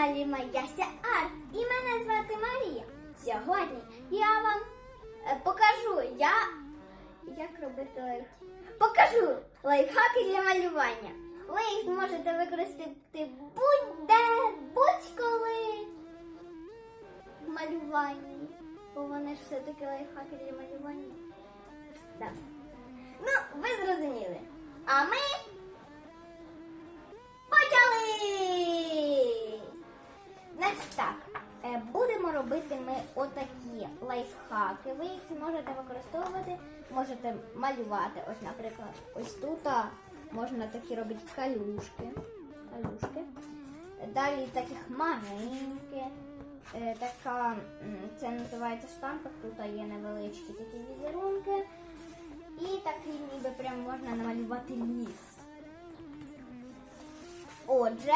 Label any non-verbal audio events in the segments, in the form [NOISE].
каналі Маяся Арт і мене звати Марія. Сьогодні я вам е, покажу, я, як робити лайф. Покажу лайфхаки для малювання. Ви їх зможете використати будь-де, будь-коли в малюванні. Бо вони ж все-таки лайфхаки для малювання. Так. Ну, ви зрозуміли. А ми робити ми отакі лайфхаки. Ви їх можете використовувати, можете малювати. Ось, наприклад, ось тут можна такі робити калюшки. калюшки. Далі таких маленькі. Е, Така, це називається штампик, тут є невеличкі такі візерунки. І такий ніби прям можна намалювати ліс. Отже,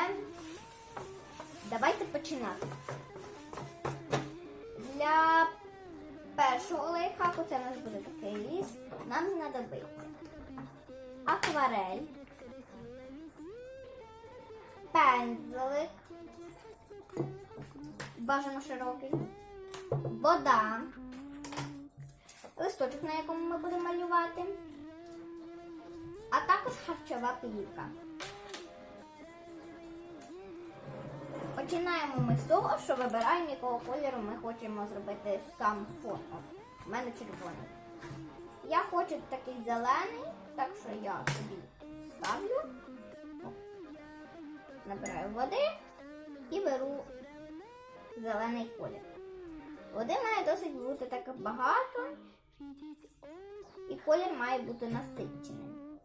давайте починати. Для першого лайфхаку це у нас буде такий ліс. Нам знадобиться акварель, пензлик, бажано широкий, вода, листочок, на якому ми будемо малювати, а також харчова плівка. Починаємо ми з того, що вибираємо, якого кольору ми хочемо зробити сам фон. У мене червоний. Я хочу такий зелений, так що я собі ставлю, набираю води і беру зелений колір. Води має досить бути так багато, і колір має бути насичений.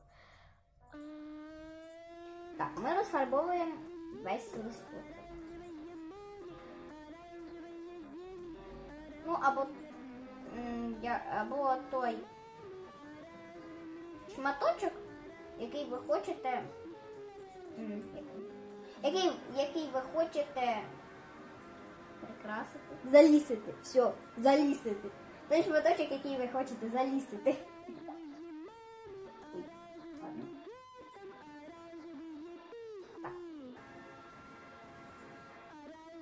Так, ми розфарбовуємо весь листочок. Ну, або, або той шматочок, який ви хочете. Який, який ви хочете прикрасити. Залісити. Все, залісити. Той шматочок, який ви хочете залісити.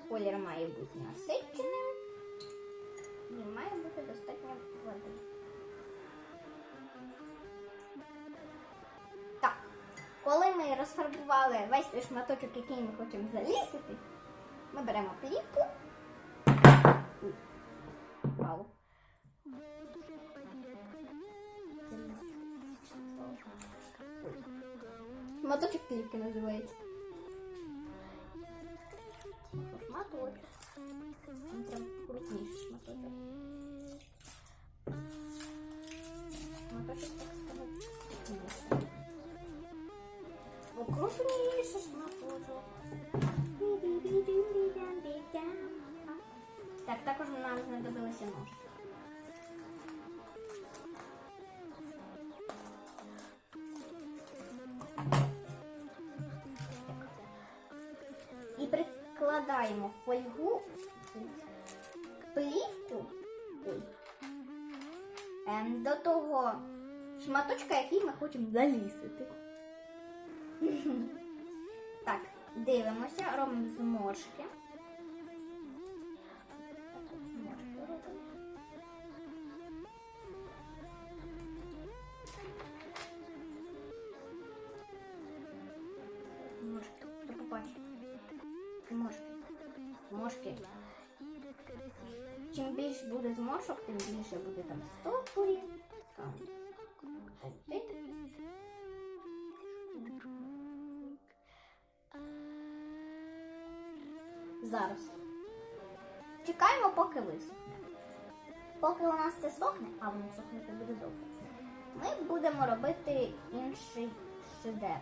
Колір має бути насиченим. Має бути достатньо води. Так, коли ми розфарбували весь той шматочок, який ми хочемо залісити, ми беремо плівку. Впало. Шматочок плівки називається. Шматочок. Він прям крупніший шматочок. Шматочок, так сказати, крупніший. Окружніший шматочок. Так, також нам знадобилися ножки. Прикладаємо фольгу плівку ем, до того шматочка, який ми хочемо залісити. [LAUGHS] Так, дивимося, робимо зморшки. Зморшки. Чим більше буде зморшок, тим більше буде там стовбурів. Зараз. Чекаємо, поки висохне. Поки у нас це сохне, а воно сохнути буде довго, ми будемо робити інший шедевр.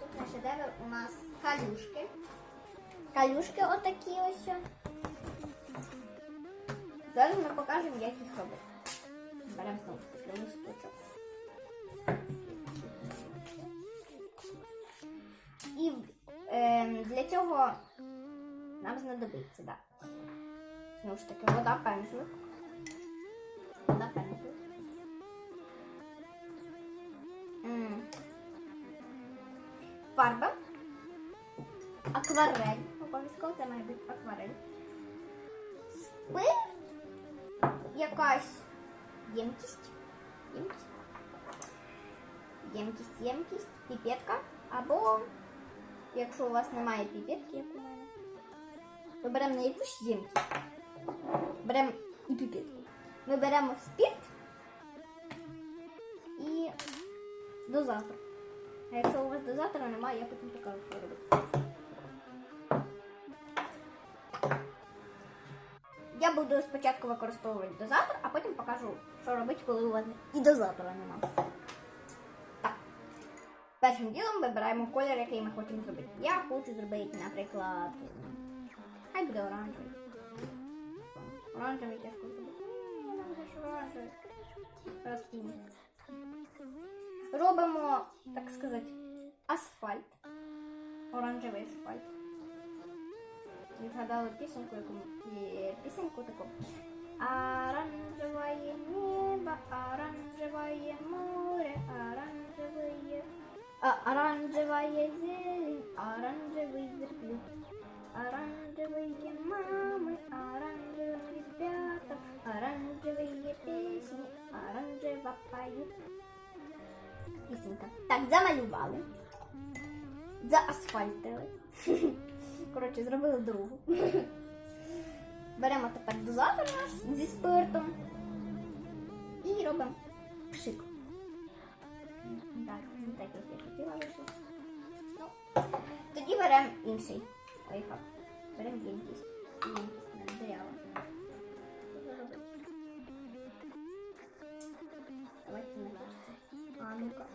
Тут на шедевр у нас калюшки. Калюшки отакі ось. Зараз ми покажемо, як їх робити. Беремо знову такий листочок. І е, для цього нам знадобиться, да. Знову ж таки, вода пензлик. Вода пензлик. Фарба. Акварель. Це має бути акварель. Спирт, якась ємкість. Ємкість. Ємкість, ємкість, піпетка. Або, якщо у вас немає піпетки, як у мене, то беремо не якусь ємкість. Беремо і піпетку. Ми беремо спирт і дозатор. А якщо у вас дозатора немає, я потім покажу, що робити. Я буду спочатку використовувати дозатор, а потім покажу, що робити, коли у вас і дозатора немає. Так. Першим ділом вибираємо колір, який ми хочемо зробити. Я хочу зробити, наприклад, хай буде оранжевий. Оранжевий тяжко зробити. Не. Робимо, так сказати, асфальт. Оранжевий асфальт. Ви згадали пісеньку, яку і А, оранжевая зелень, оранжевый верблюд. Оранжевые мамы, оранжевые ребята, оранжевые песни, оранжево поют. Пісенька. Так, замалювали. Заасфальтили. [LAUGHS] Коротше, зробили другу. [LAUGHS] Беремо тепер дозатор наш зі спиртом і робимо пшик. Так, так, як я хотіла вийшло. Ну, тоді беремо інший лайфхак. Беремо ємкість. Ємкість дирява. Давайте не А ну-ка.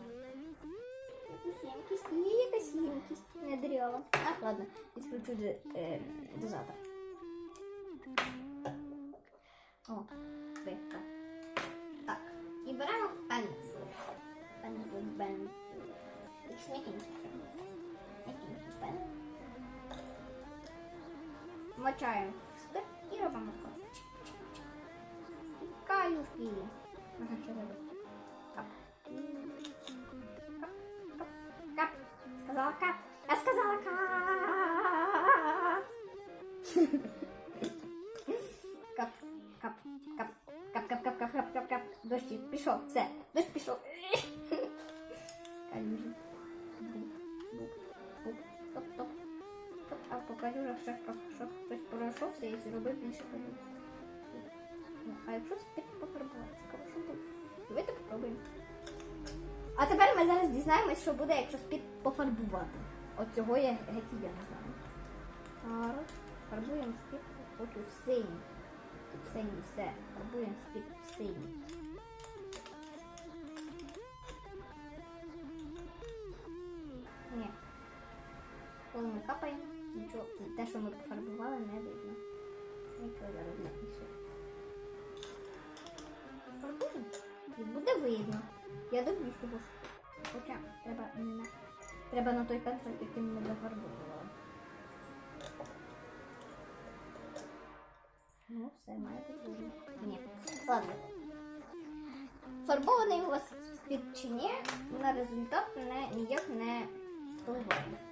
Ємкість. Є якась ємкість. Не дирява. А, ладно, відключу е, дозатор. О, швидко. Так. І беремо. Пензлик, пензлик. Якийсь м'якенький. М'якенький пензлик. Мочаємо в спирт і робимо так. Каюшки. Ага, що робити? Кап. Кап. Кап. Сказала кап. Я сказала. Кап. Кап. Кап. Кап, кап, кап, кап, кап, кап, кап. Дощ пішов. Все. Дощ пішов. Ще щоб хтось пройшовся і зробив більше калюж. Ну, А якщо спить пофарбувати, цікаво, що буде? Давайте попробуємо. А тепер ми зараз дізнаємось, що буде, якщо спід пофарбувати. От цього я геть я не знаю. Зараз фарбуємо спід, хочу синій. Синій, все. Фарбуємо спід синій. Ні. Коли ми капаємо, нічого, те, що ми пофарбували, не видно. Нічого зараз не пише. Фарбуємо і буде видно. Я дивлюсь того, що хоча треба не на треба на той пензель, яким ми зафарбовували. Ну, все має бути. Ні. Ладно. Фарбований у вас спід чи на результат не, ніяк не впливає.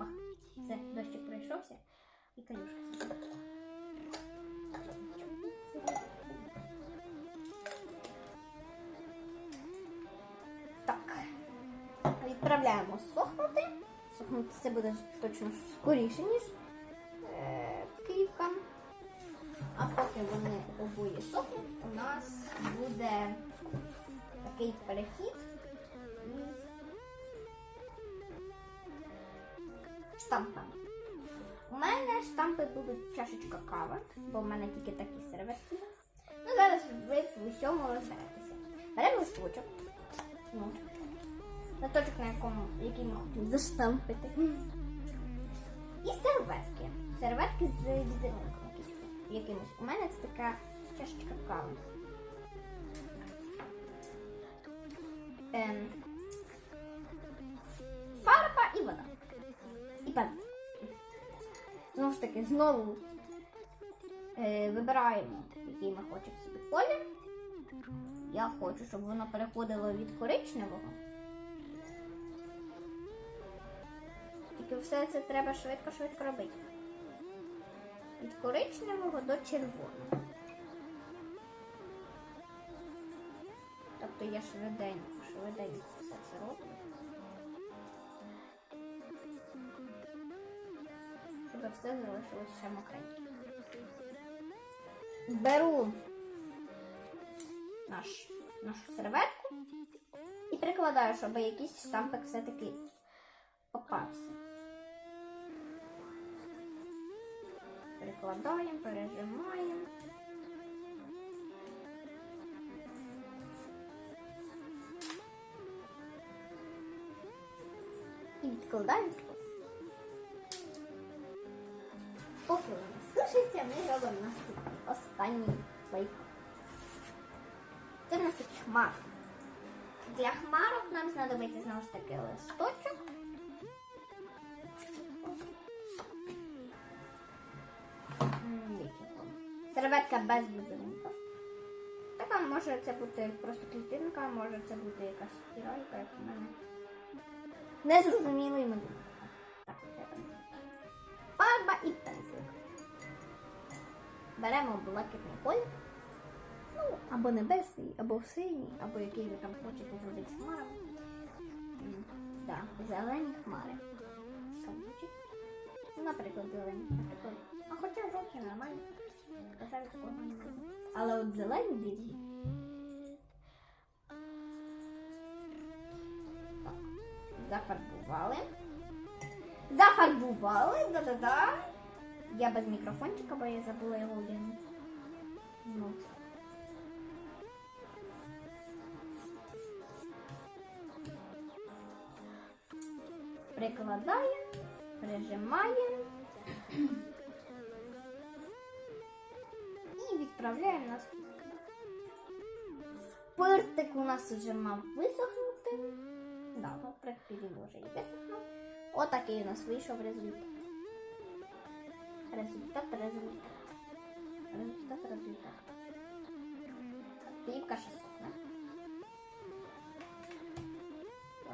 Бах. Все, дощик пройшовся і калюшка. Так. Відправляємо сохнути. Сохнути це буде точно скоріше, ніж е. А поки вони обоє сохнуть, у нас буде такий перехід штампами. У мене штампи будуть чашечка кави, бо в мене тільки такі серветки. Ну, зараз ви в усьому розберетеся. Беремо листочок. Ну, листочок, на якому який ми хочемо заштампити. І серветки. Серветки з візерунком якимось. У мене це така чашечка кави. Ем, І. Знову ж таки, знову е, вибираємо, який ми хочемо собі колір. Я хочу, щоб воно переходило від коричневого Тільки все це треба швидко-швидко робити. Від коричневого до червоного. Тобто я швиденько, швиденько все це роблю. Щоб все залишилось ще мокреньке. Беру наш, нашу серветку і прикладаю, щоб якийсь штампик все-таки попався. Прикладаємо, пережимаємо. І відкладаємо. Воно ми робимо наступний останній лайфхак. Це в нас такі хмари. Для хмарок нам знадобиться знову ж таки листочок. Серветка без візерунка. Така може це бути просто клітинка, може це бути якась спіралька, як у мене. Незрозумілий малюнок. Так. Фарба і. Беремо блакитний колір. Ну, або небесний, або синій, або який ви там хочете зробити хмарами. Так, зелені хмари. Ну, Наприклад, зелені. Наприклад. А хоча жовті буде. Але от зелені дивні. Зафарбували. Зафарбували, да-да-да. Я без мікрофончика, бо я забула його одягнути. Ну. Прикладаємо, прижимаємо і відправляємо на спирт. Спиртик у нас вже мав висохнути. Да, ну, в вже і висохнув. Отакий у нас вийшов результат. Результат, результат. Результат, результат. Плівка ще сохне.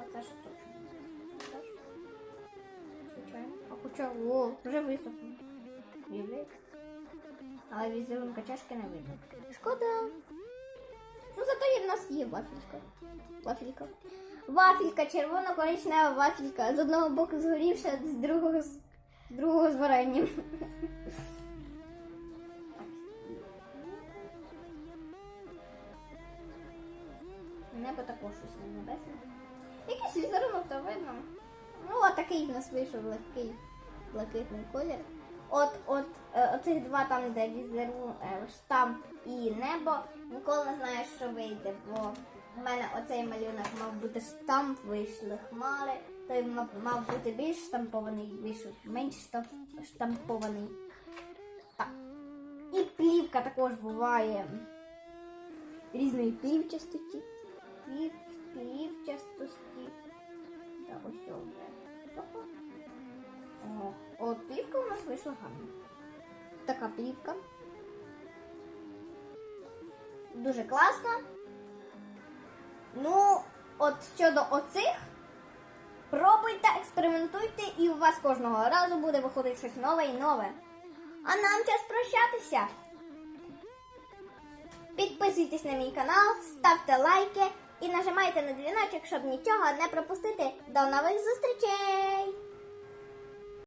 Оце ж точно. Хоча, о, вже висохло. Візик. Але візерунка чашки не видно. Шкода. Ну зато в нас є вафелька. Вафелька. Вафелька, червоно-коричнева вафелька. З одного боку згорівша, з другого другого з варенням. Небо також щось не небесне. Якийсь візерунок то видно. Ну, от такий в нас вийшов легкий блакитний колір. От, от, е, оцих два там, де візерун, е, штамп і небо, ніколи не знаєш, що вийде, бо в мене оцей малюнок мав бути штамп, вийшли хмари, той мав, бути більш штампований, вийшов менш штамп- штампований. Так. І плівка також буває різної плівчастоті. Плів, плівчастості. Так, ось цього. От плівка у нас вийшла гарна. Така плівка. Дуже класна. Ну, от щодо оцих, пробуйте, експериментуйте, і у вас кожного разу буде виходити щось нове і нове. А нам час прощатися. Підписуйтесь на мій канал, ставте лайки і нажимайте на дзвіночок, щоб нічого не пропустити. До нових зустрічей!